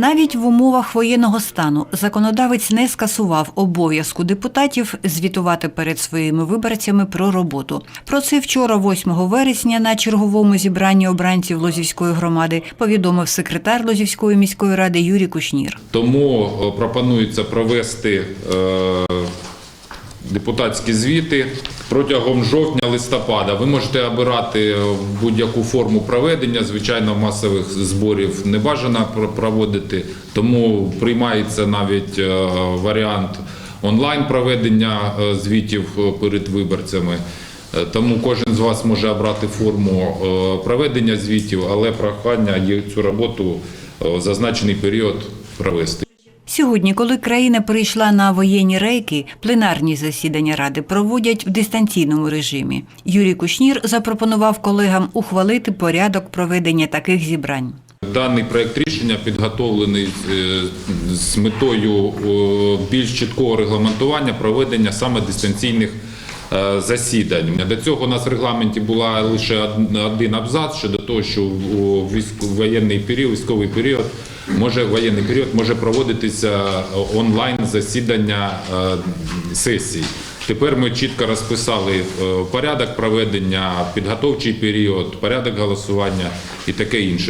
Навіть в умовах воєнного стану законодавець не скасував обов'язку депутатів звітувати перед своїми виборцями про роботу. Про це вчора, 8 вересня, на черговому зібранні обранців Лозівської громади повідомив секретар Лозівської міської ради Юрій Кушнір. Тому е, пропонується провести е, депутатські звіти протягом жовтня-листопада. Ви можете обирати будь-яку форму проведення. Звичайно, масових зборів не бажано проводити, тому приймається навіть е, варіант онлайн проведення е, звітів е, перед виборцями. Е, Тому кожен з вас може обрати форму е, проведення звітів, але прохання цю роботу е, в зазначений період провести. Сьогодні, коли країна перейшла на воєнні рейки, пленарні засідання ради проводять в дистанційному режимі. Юрій Кушнір запропонував колегам ухвалити порядок проведення таких зібрань. Даний проект рішення підготовлений з метою е, більш чіткого регламентування проведення саме дистанційних засідань. До цього у нас в регламенті була лише один абзац щодо того, що у воєнний період, військовий період може воєнний період може проводитися онлайн засідання е, сесій. Тепер ми чітко розписали е, порядок проведення, підготовчий період, порядок голосування і таке інше.